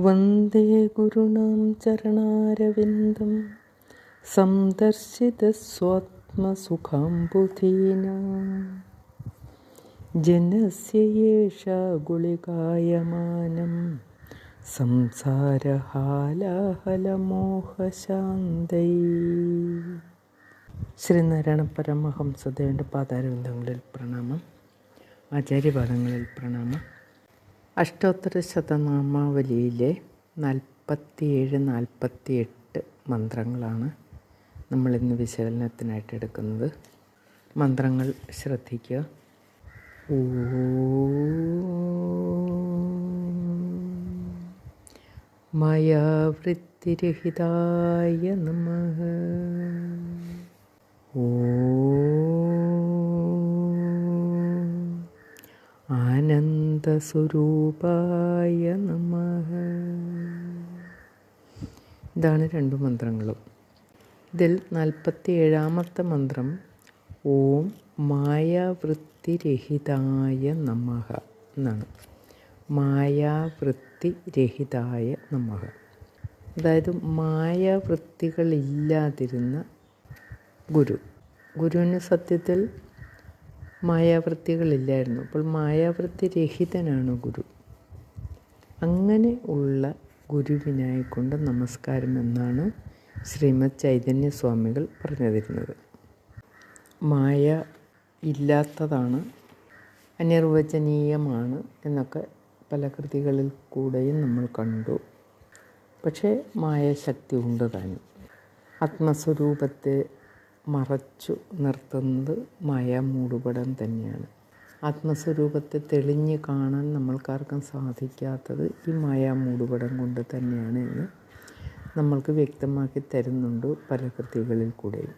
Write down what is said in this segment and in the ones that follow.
വന്ദേ ഗുരുണാം ചരണാരവിന്ദം. സന്ദർശിതസ്വാത്മസുഖാംബുധീനാം ജനസ്യ യേഷ ഗുളികായമാനം. സംസാരഹാലാഹലമോഹശാന്തൈ. ശ്രീനാരായണ പരമഹംസദേവന്റെ പാതാരവിന്ദങ്ങളിൽ പ്രണാമം ആചാര്യപാദങ്ങളിൽ പ്രണാമം. അഷ്ടോത്തര ശതനാമാവലിയിലെ നാൽപ്പത്തിയേഴ് നാൽപ്പത്തിയെട്ട് മന്ത്രങ്ങളാണ് നമ്മളിന്ന് വിശകലനത്തിനായിട്ട് എടുക്കുന്നത്. മന്ത്രങ്ങൾ ശ്രദ്ധിക്കുക. മായാവൃത്തിരഹിതായ നമ. ഓ ആനന്ദസ്വരൂപായ നമ. ഇതാണ് രണ്ട് മന്ത്രങ്ങളും. ഇതിൽ നാൽപ്പത്തി ഏഴാമത്തെ മന്ത്രം ഓം മായാവൃത്തിരഹിതായ നമ എന്നാണ്. മായാവൃത്തിരഹിതായ നമ. അതായത് മായാവൃത്തികളില്ലാതിരുന്ന ഗുരു. ഗുരുവിന് സത്യത്തിൽ മായാവൃത്തികളില്ലായിരുന്നു. അപ്പോൾ മായാവൃത്തി രഹിതനാണ് ഗുരു. അങ്ങനെ ഉള്ള ഗുരുവിനായിക്കൊണ്ട് നമസ്കാരം എന്നാണ് ശ്രീമദ് ചൈതന്യസ്വാമികൾ പറഞ്ഞു തരുന്നത് മായ ഇല്ലാത്തതാണ് അനിർവചനീയമാണ് എന്നൊക്കെ പല കൃതികളിൽ കൂടെയും നമ്മൾ കണ്ടു. പക്ഷേ മായശക്തി ഉണ്ട് താനും ആത്മസ്വരൂപത്തെ മറച്ചു നിർത്തുന്നത് മായ മൂടുപടം തന്നെയാണ്. ആത്മസ്വരൂപത്തെ തെളിഞ്ഞ് കാണാൻ നമ്മൾക്കാർക്കും സാധിക്കാത്തത് ഈ മായ മൂടുപടം കൊണ്ട് തന്നെയാണ് എന്ന് നമ്മൾക്ക് വ്യക്തമാക്കി തരുന്നുണ്ട് പല കൃതികളിൽ കൂടെയും.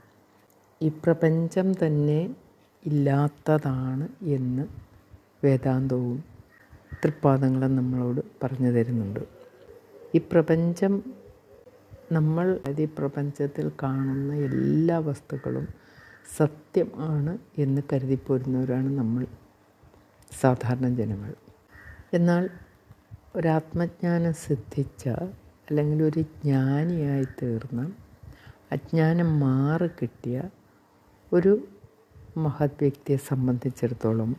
ഈ പ്രപഞ്ചം തന്നെ ഇല്ലാത്തതാണ് എന്ന് വേദാന്തവും തൃപ്പാദങ്ങളും നമ്മളോട് പറഞ്ഞു തരുന്നുണ്ട്. ഈ പ്രപഞ്ചം നമ്മൾ ഈ പ്രപഞ്ചത്തിൽ കാണുന്ന എല്ലാ വസ്തുക്കളും സത്യം ആണ് എന്ന് കരുതിപ്പോരുന്നവരാണ് നമ്മൾ സാധാരണ ജനങ്ങൾ. എന്നാൽ ഒരാത്മജ്ഞാനം സിദ്ധിച്ച അല്ലെങ്കിൽ ഒരു ജ്ഞാനിയായി തീർന്ന അജ്ഞാനം മാറി കിട്ടിയ ഒരു മഹത് വ്യക്തിയെ സംബന്ധിച്ചിടത്തോളം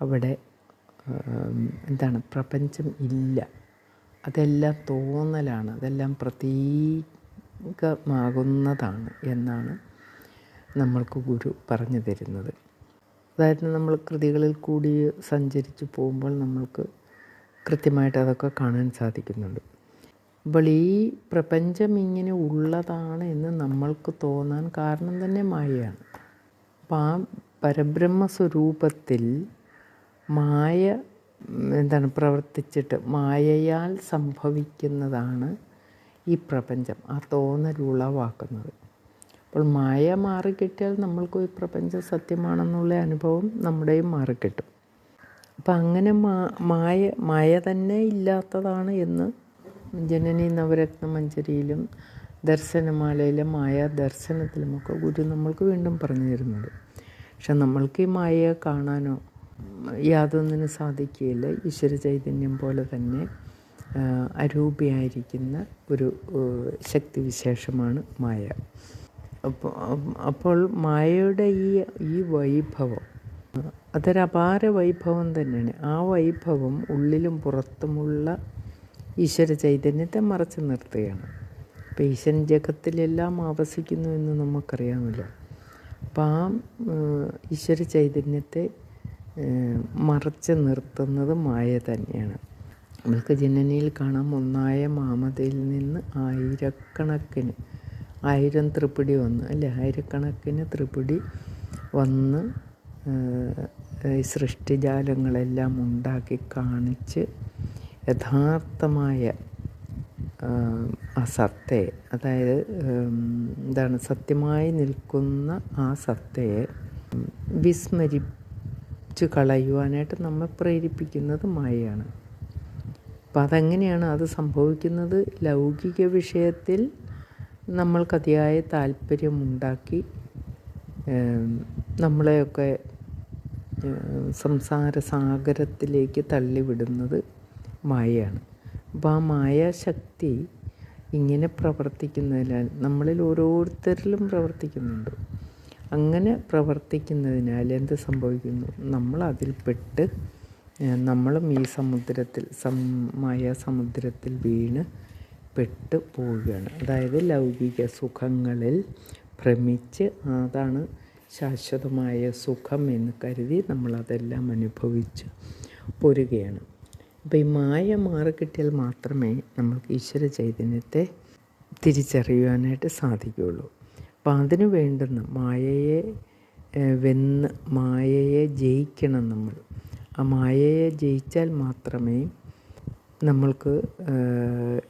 അവിടെ എന്താണ് പ്രപഞ്ചം ഇല്ല. അതെല്ലാം തോന്നലാണ് അതെല്ലാം പ്രതീകമാകുന്നതാണ് എന്നാണ് നമ്മൾക്ക് ഗുരു പറഞ്ഞു തരുന്നത്. അതായത് നമ്മൾ കൃതികളിൽ കൂടി സഞ്ചരിച്ച് പോകുമ്പോൾ നമ്മൾക്ക് കൃത്യമായിട്ട് അതൊക്കെ കാണാൻ സാധിക്കുന്നുണ്ട്. അപ്പോൾ ഈ പ്രപഞ്ചം ഇങ്ങനെ ഉള്ളതാണ് എന്ന് നമ്മൾക്ക് തോന്നാൻ കാരണം തന്നെ മായയാണ്. അപ്പം ആ പരബ്രഹ്മ സ്വരൂപത്തിൽ മായ എന്താണ് പ്രവർത്തിച്ചിട്ട് മായയാൽ സംഭവിക്കുന്നതാണ് ഈ പ്രപഞ്ചം ആ തോന്നൽ ഉളവാക്കുന്നത്. അപ്പോൾ മായ മാറിക്കിട്ടിയാൽ നമ്മൾക്ക് ഈ പ്രപഞ്ചം സത്യമാണെന്നുള്ള അനുഭവം നമ്മുടെയും മാറിക്കിട്ടും. അപ്പം അങ്ങനെ മാ മായ മായ തന്നെ ഇല്ലാത്തതാണ് എന്ന് ജനനി നവരത്ന മഞ്ചരിയിലും ദർശനമാലയിലെ മായ ദർശനത്തിലുമൊക്കെ ഗുരു നമ്മൾക്ക് വീണ്ടും പറഞ്ഞു തരുന്നത് പക്ഷെ നമ്മൾക്ക് ഈ മായയെ കാണാനോ യാതൊന്നിനും സാധിക്കുകയില്ല. ഈശ്വര ചൈതന്യം പോലെ തന്നെ അരൂപിയായിരിക്കുന്ന ഒരു ശക്തിവിശേഷമാണ് മായ. അപ്പോൾ അപ്പോൾ മായയുടെ ഈ ഈ വൈഭവം അതൊരപാര വൈഭവം തന്നെയാണ്. ആ വൈഭവം ഉള്ളിലും പുറത്തുമുള്ള ഈശ്വര ചൈതന്യത്തെ മറച്ചു നിർത്തുകയാണ്. അപ്പോൾ ഈശ്വരൻ ജഗത്തിലെല്ലാം ആവസിക്കുന്നു എന്ന് നമുക്കറിയാമല്ലോ. അപ്പം ആ ഈശ്വര ചൈതന്യത്തെ മറച്ച് നിർത്തുന്നത് മായ തന്നെയാണ്. നമുക്ക് ജനനിയിൽ കാണാം ഒന്നായ മാമതയിൽ നിന്ന് ആയിരക്കണക്കിന് ആയിരം ത്രിപിടി വന്ന് അല്ലേ? ആയിരക്കണക്കിന് ത്രിപിടി വന്ന് സൃഷ്ടിജാലങ്ങളെല്ലാം ഉണ്ടാക്കി കാണിച്ച് യഥാർത്ഥമായ ആ സത്തയെ അതായത് എന്താണ് സത്യമായി നിൽക്കുന്ന ആ സത്തയെ വിസ്മരിച്ച് കളയുവാനായിട്ട് നമ്മെ പ്രേരിപ്പിക്കുന്നത് മായയാണ്. അപ്പം അതെങ്ങനെയാണ് അത് സംഭവിക്കുന്നത്. ലൗകിക വിഷയത്തിൽ നമ്മൾക്കതിയായ താല്പര്യമുണ്ടാക്കി നമ്മളെയൊക്കെ സംസാര സാഗരത്തിലേക്ക് തള്ളിവിടുന്നത് മായയാണ്. അപ്പോൾ ആ മായാശക്തി ഇങ്ങനെ പ്രവർത്തിക്കുന്നതിനാൽ നമ്മളിൽ ഓരോരുത്തരിലും പ്രവർത്തിക്കുന്നുണ്ട്. അങ്ങനെ പ്രവർത്തിക്കുന്നതിനാൽ എന്ത് സംഭവിക്കുന്നു? നമ്മൾ അതിൽപ്പെട്ട് നമ്മളും ഈ സമുദ്രത്തിൽ സമയ മായ സമുദ്രത്തിൽ വീണ് പെട്ട് പോവുകയാണ്. അതായത് ലൗകിക സുഖങ്ങളിൽ ഭ്രമിച്ച് അതാണ് ശാശ്വതമായ സുഖം എന്ന് കരുതി നമ്മളതെല്ലാം അനുഭവിച്ച് പോരുകയാണ്. അപ്പോൾ ഈ മായ മാറിക്കിട്ടിയാൽ മാത്രമേ നമ്മൾക്ക് ഈശ്വര ചൈതന്യത്തെ തിരിച്ചറിയുവാനായിട്ട് സാധിക്കുകയുള്ളൂ. അപ്പം അതിന് വേണ്ടുന്ന മായയെ വെന്ന് മായയെ ജയിക്കണം നമ്മൾ. ആ മായയെ ജയിച്ചാൽ മാത്രമേ നമ്മൾക്ക്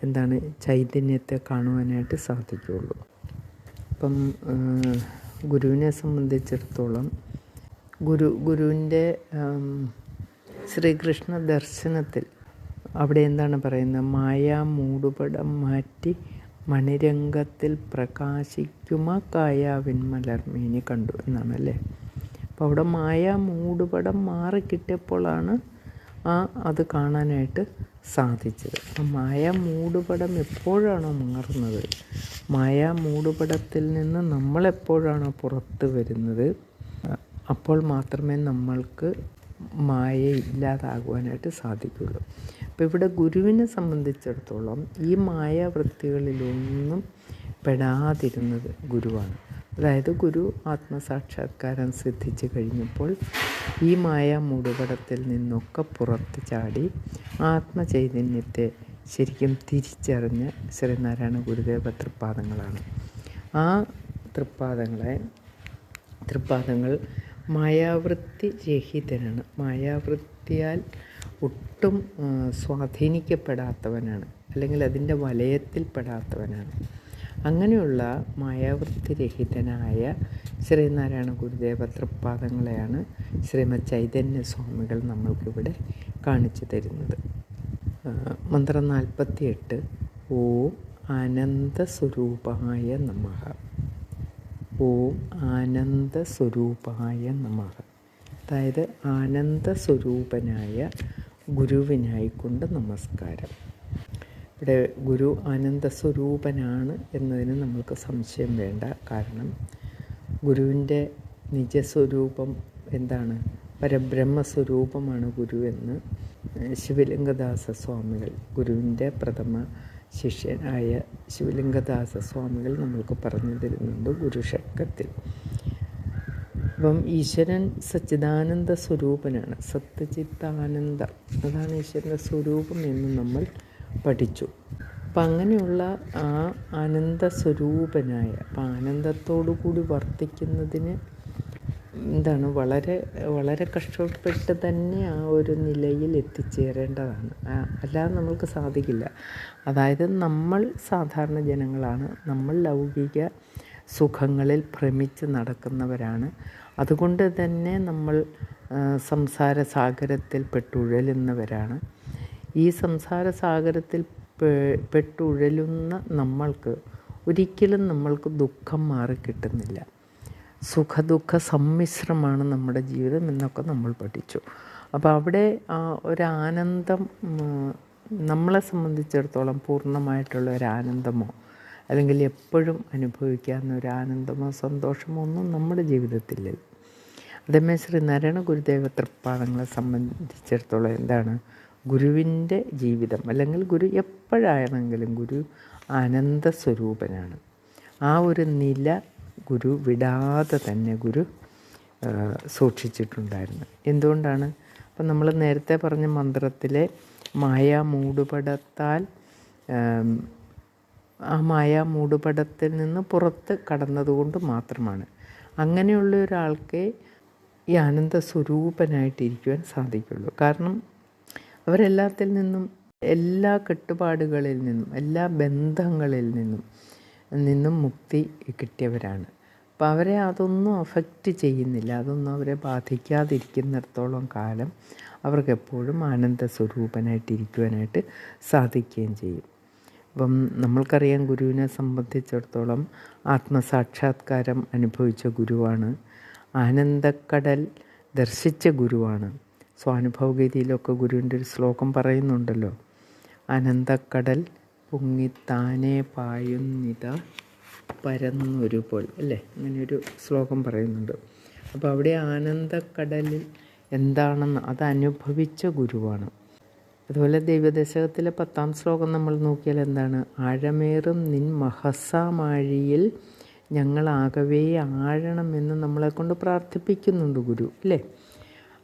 എന്താണ് ചൈതന്യത്തെ കാണുവാനായിട്ട് സാധിക്കുകയുള്ളൂ. അപ്പം ഗുരുവിനെ സംബന്ധിച്ചിടത്തോളം ഗുരു ഗുരുവിന്റെ ശ്രീകൃഷ്ണ ദർശനത്തിൽ അവിടെ എന്താണ് പറയുന്നത്? മായ മൂടുപടം മാറ്റി മണിരംഗത്തിൽ പ്രകാശിക്കുമ കായാവിൻമലർമീനി കണ്ടു എന്നാണ് അല്ലേ അപ്പോൾ അവിടെ മായ മൂടുപടം മാറി മാറിക്കിട്ടിയപ്പോഴാണ് ആ അത് കാണാനായിട്ട് സാധിച്ചത്. അപ്പം മായ മൂടുപടം എപ്പോഴാണോ മാറുന്നത്? മായ മൂടുപടത്തിൽ നിന്ന് നമ്മളെപ്പോഴാണോ പുറത്ത് വരുന്നത്? അപ്പോൾ മാത്രമേ നമ്മൾക്ക് മായ ഇല്ലാതാകുവാനായിട്ട് സാധിക്കുള്ളൂ അപ്പോൾ ഇവിടെ ഗുരുവിനെ സംബന്ധിച്ചിടത്തോളം ഈ മായാവൃത്തികളിലൊന്നും പെടാതിരുന്നത് ഗുരുവാണ്. അതായത് ഗുരു ആത്മസാക്ഷാത്കാരം സിദ്ധിച്ചു കഴിഞ്ഞപ്പോൾ ഈ മായ മൂടുപടത്തിൽ നിന്നൊക്കെ പുറത്ത് ചാടി ആത്മചൈതന്യത്തെ ശരിക്കും തിരിച്ചറിഞ്ഞ ശ്രീനാരായണ ഗുരുദേവ തൃപ്പാദങ്ങളാണ്. ആ തൃപ്പാദങ്ങളെ തൃപ്പാദങ്ങൾ മായാവൃത്തി രഹിതനാണ് മായാവൃത്തിയാൽ ഒട്ടും സ്വാധീനിക്കപ്പെടാത്തവനാണ്. അല്ലെങ്കിൽ അതിന്റെ വലയത്തിൽപ്പെടാത്തവനാണ് അങ്ങനെയുള്ള മായാവൃത്തി രഹിതനായ ശ്രീനാരായണ ഗുരുദേവ തൃപ്പാദങ്ങളെയാണ് ശ്രീമത് ചൈതന്യ സ്വാമികൾ നമ്മൾക്കിവിടെ കാണിച്ചു തരുന്നത്. മന്ത്രം നാൽപ്പത്തിയെട്ട്. ഓം അനന്തസ്വരൂപമായ നമഃ. ഓം ആനന്ദസ്വരൂപായ നമഃ. അതായത് ആനന്ദ സ്വരൂപനായ ഗുരുവിനായിക്കൊണ്ട് നമസ്കാരം. ഇവിടെ ഗുരു ആനന്ദ സ്വരൂപനാണ് എന്നതിന് നമ്മൾക്ക് സംശയം വേണ്ട. കാരണം ഗുരുവിന്റെ നിജസ്വരൂപം എന്താണ്? പരബ്രഹ്മസ്വരൂപമാണ് ഗുരു എന്ന് ശിവലിംഗദാസ സ്വാമികൾ ഗുരുവിന്റെ പ്രഥമ ശിഷ്യനായ ശിവലിംഗദാസ സ്വാമികൾ നമ്മൾക്ക് പറഞ്ഞു തരുന്നുണ്ട് ഗുരുഷക്കത്തിൽ അപ്പം ഈശ്വരൻ സച്ചിദാനന്ദ സ്വരൂപനാണ്. സത്യചിത്താനന്ദ അതാണ് ഈശ്വരന്റെ സ്വരൂപം എന്ന് നമ്മൾ പഠിച്ചു. അപ്പം അങ്ങനെയുള്ള ആ ആനന്ദ സ്വരൂപനായ അപ്പം ആനന്ദത്തോടു കൂടി വർത്തിക്കുന്നതിന് എന്താണ് വളരെ വളരെ കഷ്ടപ്പെട്ട് തന്നെ ആ ഒരു നിലയിൽ എത്തിച്ചേരേണ്ടതാണ്. അല്ലാതെ നമ്മൾക്ക് സാധിക്കില്ല. അതായത് നമ്മൾ സാധാരണ ജനങ്ങളാണ്. നമ്മൾ ലൗകിക സുഖങ്ങളിൽ ഭ്രമിച്ച് നടക്കുന്നവരാണ്. അതുകൊണ്ട് തന്നെ നമ്മൾ സംസാര സാഗരത്തിൽ പെട്ടുഴലുന്നവരാണ്. ഈ സംസാര സാഗരത്തിൽ പെട്ടുഴലുന്ന നമ്മൾക്ക് ഒരിക്കലും നമ്മൾക്ക് ദുഃഖം മാറി കിട്ടുന്നില്ല സുഖദുഃഖ സമ്മിശ്രമാണ് നമ്മുടെ ജീവിതം എന്നൊക്കെ നമ്മൾ പഠിച്ചു. അപ്പോൾ അവിടെ ഒരു ആനന്ദം നമ്മളെ സംബന്ധിച്ചിടത്തോളം പൂർണമായിട്ടുള്ള ഒരു ആനന്ദമോ അല്ലെങ്കിൽ എപ്പോഴും അനുഭവിക്കാവുന്ന ഒരു ആനന്ദമോ സന്തോഷമോ ഒന്നും നമ്മുടെ ജീവിതത്തിലില്ല. അതേമേ ശ്രീ നാരായണ ഗുരുദേവ തൃപ്പാദങ്ങളെ സംബന്ധിച്ചിടത്തോളം എന്താണ്? ഗുരുവിന്റെ ജീവിതം അല്ലെങ്കിൽ ഗുരു എപ്പോഴാണെങ്കിലും ഗുരു ആനന്ദ സ്വരൂപനാണ് ആ ഒരു നില ഗുരു വിടാതെ തന്നെ ഗുരു സൂക്ഷിച്ചിട്ടുണ്ടായിരുന്നു. എന്തുകൊണ്ടാണ്? അപ്പം നമ്മൾ നേരത്തെ പറഞ്ഞ മന്ത്രത്തിലെ മായ മൂടുപടത്താൽ ആ മായ മൂടുപടത്തിൽ നിന്ന് പുറത്ത് കടന്നതുകൊണ്ട് മാത്രമാണ്. അങ്ങനെയുള്ള ഒരാൾക്ക് ഈ ആനന്ദ സ്വരൂപനായിട്ടിരിക്കുവാൻ സാധിക്കുള്ളൂ. കാരണം അവരെല്ലാത്തിൽ നിന്നും എല്ലാ കെട്ടുപാടുകളിൽ നിന്നും എല്ലാ ബന്ധങ്ങളിൽ നിന്നും നിന്നും മുക്തി കിട്ടിയവരാണ്. അപ്പം അവരെ അതൊന്നും അഫക്റ്റ് ചെയ്യുന്നില്ല. അതൊന്നും അവരെ ബാധിക്കാതിരിക്കുന്നിടത്തോളം കാലം അവർക്ക് എപ്പോഴും ആനന്ദ സ്വരൂപനായിട്ടിരിക്കുവാനായിട്ട് സാധിക്കുകയും ചെയ്യും. അപ്പം നമ്മൾക്കറിയാം ഗുരുവിനെ സംബന്ധിച്ചിടത്തോളം ആത്മസാക്ഷാത്കാരം അനുഭവിച്ച ഗുരുവാണ്. ആനന്ദക്കടൽ ദർശിച്ച ഗുരുവാണ്. സ്വാനുഭവഗീതിയിലൊക്കെ ഗുരുവിന്റെ ഒരു ശ്ലോകം പറയുന്നുണ്ടല്ലോ. അനന്തക്കടൽ പൊങ്ങിത്താനെ പായുന്നിത പരന്നൊരു പോൽ അല്ലേ? അങ്ങനെയൊരു ശ്ലോകം പറയുന്നുണ്ട്. അപ്പോൾ അവിടെ ആനന്ദക്കടലിൽ എന്താണെന്ന് അത് അനുഭവിച്ച ഗുരുവാണ്. അതുപോലെ ദൈവദശകത്തിലെ പത്താം ശ്ലോകം നമ്മൾ നോക്കിയാൽ എന്താണ്? ആഴമേറും നിൻ മഹസാമാഴിയിൽ ഞങ്ങളാകവേ ആഴണമെന്ന് നമ്മളെ കൊണ്ട് പ്രാർത്ഥിപ്പിക്കുന്നുണ്ട് ഗുരു അല്ലേ?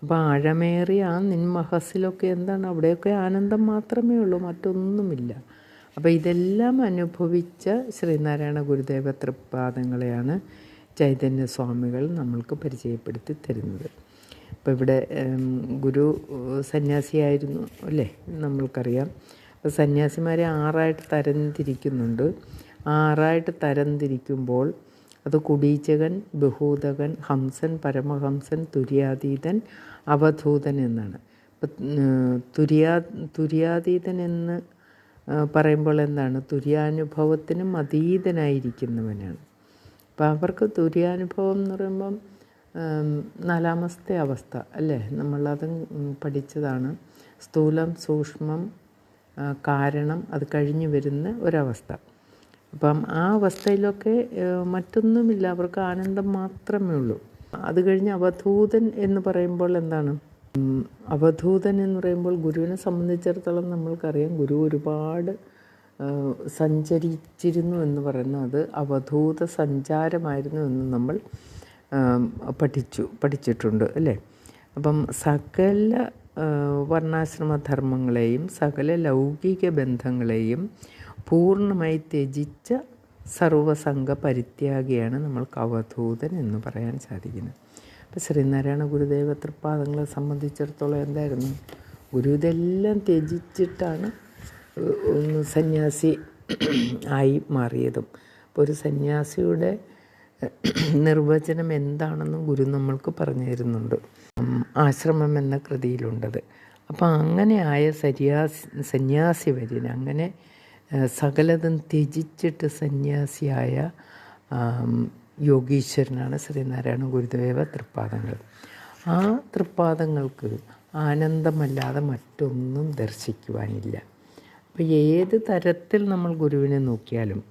അപ്പോൾ ആഴമേറിയ ആ നിൻ മഹസിലൊക്കെ എന്താണ്? അവിടെയൊക്കെ ആനന്ദം മാത്രമേ ഉള്ളൂ മറ്റൊന്നുമില്ല. അപ്പോൾ ഇതെല്ലാം അനുഭവിച്ച ശ്രീനാരായണ ഗുരുദേവ തൃപ്പാദങ്ങളെയാണ് ചൈതന്യ സ്വാമികൾ നമ്മൾക്ക് പരിചയപ്പെടുത്തി തരുന്നത്. അപ്പോൾ ഇവിടെ ഗുരു സന്യാസിയായിരുന്നു അല്ലേ? നമ്മൾക്കറിയാം. അപ്പോൾ സന്യാസിമാരെ ആറായിട്ട് തരംതിരിക്കുന്നുണ്ട്. ആറായിട്ട് തരംതിരിക്കുമ്പോൾ അത് കുടീചകൻ ബഹൂതകൻ ഹംസൻ പരമഹംസൻ തുര്യാതീതൻ അവധൂതൻ എന്നാണ്. തുര്യാ തുര്യാതീതൻ എന്ന് പറയുമ്പോൾ എന്താണ്? തുര്യാനുഭവത്തിനും അതീതനായിരിക്കുന്നവനാണ്. അപ്പോൾ അവർക്ക് തുര്യാനുഭവം എന്ന് പറയുമ്പം നാലാമത്തെ അവസ്ഥ അല്ലേ? നമ്മളത് പഠിച്ചതാണ്. സ്ഥൂലം സൂക്ഷ്മം കാരണം അത് കഴിഞ്ഞ് വരുന്ന ഒരവസ്ഥ. അപ്പം ആ അവസ്ഥയിലൊക്കെ മറ്റൊന്നുമില്ല. അവർക്ക് ആനന്ദം മാത്രമേ ഉള്ളൂ. അത് കഴിഞ്ഞ് അവധൂതൻ എന്ന് പറയുമ്പോൾ എന്താണ്? അവധൂതൻ എന്ന് പറയുമ്പോൾ ഗുരുവിനെ സംബന്ധിച്ചിടത്തോളം നമ്മൾക്കറിയാം ഗുരു ഒരുപാട് സഞ്ചരിച്ചിരുന്നു എന്ന് പറയുന്നത് അത് അവധൂത സഞ്ചാരമായിരുന്നു എന്ന് നമ്മൾ പഠിച്ചു പഠിച്ചിട്ടുണ്ട് അല്ലേ? അപ്പം സകല വർണാശ്രമ ധർമ്മങ്ങളെയും സകല ലൗകിക ബന്ധങ്ങളെയും പൂർണമായി ത്യജിച്ച സർവസംഘ പരിത്യാഗിയാണ് നമ്മൾക്ക് അവധൂതൻ എന്ന് പറയാൻ സാധിക്കുന്നത്. അപ്പം ശ്രീനാരായണ ഗുരുദേവ തൃപ്പാദങ്ങളെ സംബന്ധിച്ചിടത്തോളം എന്തായിരുന്നു? ഗുരു ഇതെല്ലാം ത്യജിച്ചിട്ടാണ് സന്യാസി ആയി മാറിയതും. അപ്പോൾ ഒരു സന്യാസിയുടെ നിർവചനം എന്താണെന്നും ഗുരു നമ്മൾക്ക് പറഞ്ഞു തരുന്നുണ്ട് ആശ്രമം എന്ന കൃതിയിലുണ്ടത്. അപ്പോൾ അങ്ങനെ ആയ സന്യാസി സന്യാസി വര്യൻ അങ്ങനെ സകലതും ത്യജിച്ചിട്ട് സന്യാസിയായ യോഗീശ്വരനാണ് ശ്രീനാരായണ ഗുരുദേവ തൃപ്പാദങ്ങൾ. ആ തൃപ്പാദങ്ങൾക്ക് ആനന്ദമല്ലാതെ മറ്റൊന്നും ദർശിക്കുവാനില്ല. അപ്പോൾ ഏത് തരത്തിൽ നമ്മൾ ഗുരുവിനെ നോക്കിയാലും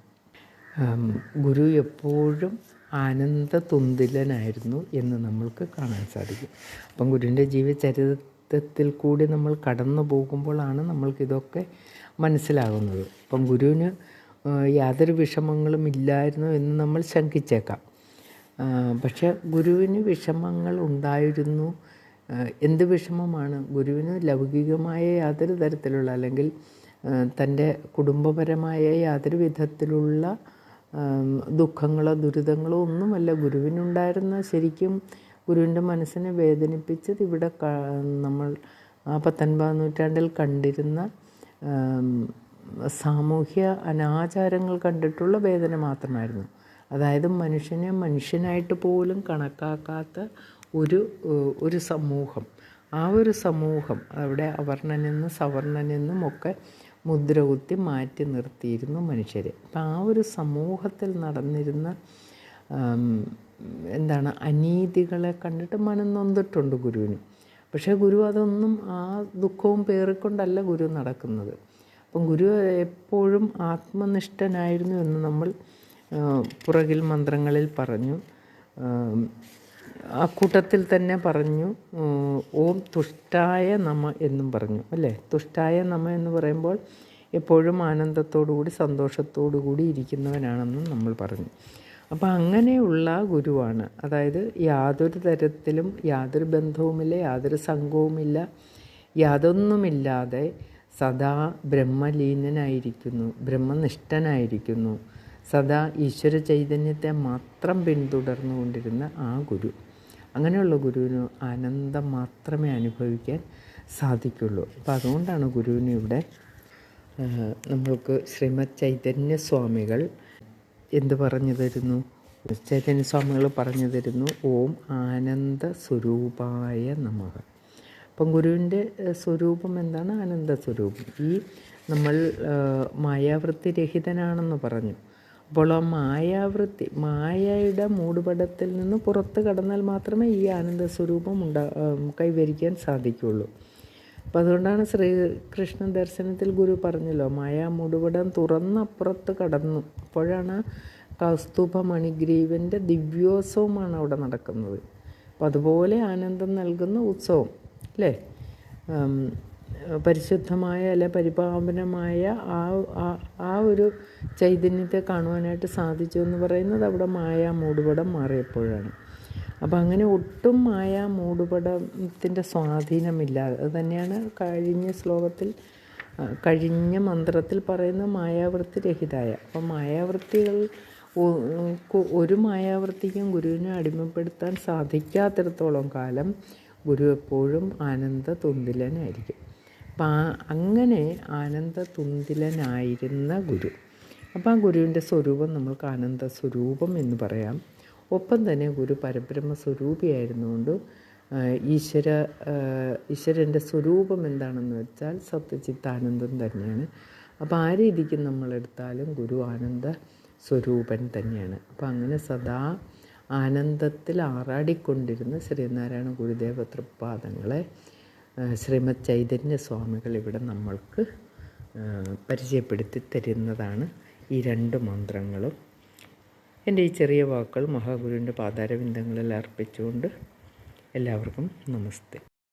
ഗുരു എപ്പോഴും ആനന്ദതുന്തിലനായിരുന്നു എന്ന് നമ്മൾക്ക് കാണാൻ സാധിക്കും. അപ്പം ഗുരുവിന്റെ ജീവചരിത്രത്തിൽ കൂടി നമ്മൾ കടന്നു പോകുമ്പോഴാണ് നമ്മൾക്കിതൊക്കെ മനസ്സിലാകുന്നത്. അപ്പം ഗുരുവിന് യാതൊരു വിഷമങ്ങളും ഇല്ലായിരുന്നു എന്ന് നമ്മൾ ശങ്കിച്ചേക്കാം. പക്ഷെ ഗുരുവിന് വിഷമങ്ങൾ ഉണ്ടായിരുന്നു. എന്ത് വിഷമമാണ്? ഗുരുവിന് ലൗകികമായ യാതൊരു തരത്തിലുള്ള അല്ലെങ്കിൽ തന്റെ കുടുംബപരമായ യാതൊരു വിധത്തിലുള്ള ദുഃഖങ്ങളോ ദുരിതങ്ങളോ ഒന്നുമല്ല. ഗുരുവിനുണ്ടായിരുന്ന ശരിക്കും ഗുരുവിന്റെ മനസ്സിനെ വേദനിപ്പിച്ചത് ഇവിടെ നമ്മൾ പത്തൊൻപതാം നൂറ്റാണ്ടിൽ കണ്ടിരുന്ന സാമൂഹ്യ അനാചാരങ്ങൾ കണ്ടിട്ടുള്ള വേദന മാത്രമായിരുന്നു. അതായത് മനുഷ്യനെ മനുഷ്യനായിട്ട് പോലും കണക്കാക്കാത്ത ഒരു ഒരു സമൂഹം. ആ ഒരു സമൂഹം അവിടെ അവർണനെന്നും സവർണനെന്നും ഒക്കെ മുദ്ര കുത്തി മാറ്റി നിർത്തിയിരുന്നു മനുഷ്യരെ. അപ്പം ആ ഒരു സമൂഹത്തിൽ നടന്നിരുന്ന എന്താണ് അനീതികളെ കണ്ടിട്ട് മനം നൊന്തിട്ടുണ്ട് ഗുരുവിന്. പക്ഷേ ഗുരു അതൊന്നും ആ ദുഃഖവും പേറിക്കൊണ്ടല്ല ഗുരു നടക്കുന്നത്. അപ്പം ഗുരു എപ്പോഴും ആത്മനിഷ്ഠനായിരുന്നു എന്ന് നമ്മൾ പുറകിൽ മന്ത്രങ്ങളിൽ പറഞ്ഞു. ആം, കൂട്ടത്തിൽ തന്നെ പറഞ്ഞു ഓം തുഷ്ടായ നമ എന്നും പറഞ്ഞു അല്ലേ? തുഷ്ടായ നമ എന്ന് പറയുമ്പോൾ എപ്പോഴും ആനന്ദത്തോടുകൂടി കൂടി ഇരിക്കുന്നവനാണെന്നും നമ്മൾ പറഞ്ഞു. അപ്പോൾ അങ്ങനെയുള്ള ഗുരുവാണ്. അതായത് യാതൊരു തരത്തിലും യാതൊരു ബന്ധവുമില്ല യാതൊരു സംഘവുമില്ല യാതൊന്നുമില്ലാതെ സദാ ബ്രഹ്മലീനനായിരിക്കുന്നു ബ്രഹ്മനിഷ്ഠനായിരിക്കുന്നു. സദാ ഈശ്വര ചൈതന്യത്തെ മാത്രം പിന്തുടർന്നുകൊണ്ടിരുന്ന ആ ഗുരു. അങ്ങനെയുള്ള ഗുരുവിന് ആനന്ദം മാത്രമേ അനുഭവിക്കാൻ സാധിക്കുള്ളൂ. അപ്പം അതുകൊണ്ടാണ് ഗുരുവിന് ഇവിടെ നമ്മൾക്ക് ശ്രീമദ് ചൈതന്യ സ്വാമികൾ എന്ത് പറഞ്ഞു തരുന്നു? ചൈതന്യ സ്വാമികൾ പറഞ്ഞു തരുന്നു ഓം ആനന്ദ സ്വരൂപായ നമഃ. അപ്പം ഗുരുവിന്റെ സ്വരൂപം എന്താണ്? ആനന്ദ സ്വരൂപം ഈ നമ്മൾ ഏഹ്, മായാവൃത്തി രഹിതനാണെന്ന് പറഞ്ഞു. അപ്പോൾ ആ മായാവൃത്തി മായയുടെ മൂടുപടത്തിൽ നിന്ന് പുറത്ത് കടന്നാൽ മാത്രമേ ഈ ആനന്ദ സ്വരൂപം ഉണ്ടാ കൈവരിക്കാൻ സാധിക്കുകയുള്ളൂ. അപ്പം അതുകൊണ്ടാണ് ശ്രീകൃഷ്ണ ദർശനത്തിൽ ഗുരു പറഞ്ഞല്ലോ മായ മൂടുപടം തുറന്നപ്പുറത്ത് കടന്നു. അപ്പോഴാണ് കൗസ്തുഭ മണിഗ്രീവന്റെ ദിവ്യോത്സവമാണ് അവിടെ നടക്കുന്നത്. അപ്പം അതുപോലെ ആനന്ദം നൽകുന്ന ഉത്സവം. അല്ലേ? പരിശുദ്ധമായ അല്ലെ പരിപാവനമായ ആ ആ- ഒരു ചൈതന്യത്തെ കാണുവാനായിട്ട് സാധിച്ചു എന്ന് പറയുന്നത് അവിടെ മായ മൂടുപടം മാറിയപ്പോഴാണ്. അപ്പം അങ്ങനെ ഒട്ടും മായ മൂടുപടത്തിന്റെ സ്വാധീനമില്ല. അത് തന്നെയാണ് കഴിഞ്ഞ ശ്ലോകത്തിൽ കഴിഞ്ഞ മന്ത്രത്തിൽ പറയുന്ന മായാവൃത്തി രഹിതായ. അപ്പം മായാവൃത്തികൾ ഒരു മായാവൃത്തിക്കും ഗുരുവിനെ അടിമപ്പെടുത്താൻ സാധിക്കാത്തിടത്തോളം കാലം ഗുരു എപ്പോഴും ആനന്ദ തുന്തിലനായിരിക്കും അപ്പം അങ്ങനെ ആനന്ദ തുന്തിലനായിരുന്ന ഗുരു. അപ്പം ആ ഗുരുവിന്റെ സ്വരൂപം നമ്മൾക്ക് ആനന്ദ സ്വരൂപം എന്ന് പറയാം. ഒപ്പം തന്നെ ഗുരു പരബ്രഹ്മ സ്വരൂപിയായിരുന്നുകൊണ്ട് ഈശ്വര ഈശ്വരന്റെ സ്വരൂപം എന്താണെന്ന് വെച്ചാൽ സത്യചിത്താനന്ദം തന്നെയാണ്. അപ്പോൾ ആ രീതിക്ക് നമ്മളെടുത്താലും ഗുരു ആനന്ദ സ്വരൂപൻ തന്നെയാണ്. അപ്പോൾ അങ്ങനെ സദാ ആനന്ദത്തിൽ ആറാടിക്കൊണ്ടിരുന്ന ശ്രീനാരായണ ഗുരുദേവ തൃപ്പാദങ്ങളെ ആ, ശ്രീമദ് ചൈതന്യ സ്വാമികൾ ഇവിടെ നമ്മൾക്ക് പരിചയപ്പെടുത്തി തരുന്നതാണ് ഈ രണ്ട് മന്ത്രങ്ങളും. എന്റെ ഈ ചെറിയ വാക്കുകൾ മഹാഗുരുവിന്റെ പാതാരവിന്ദങ്ങളിൽ അർപ്പിച്ചുകൊണ്ട് എല്ലാവർക്കും നമസ്തേ.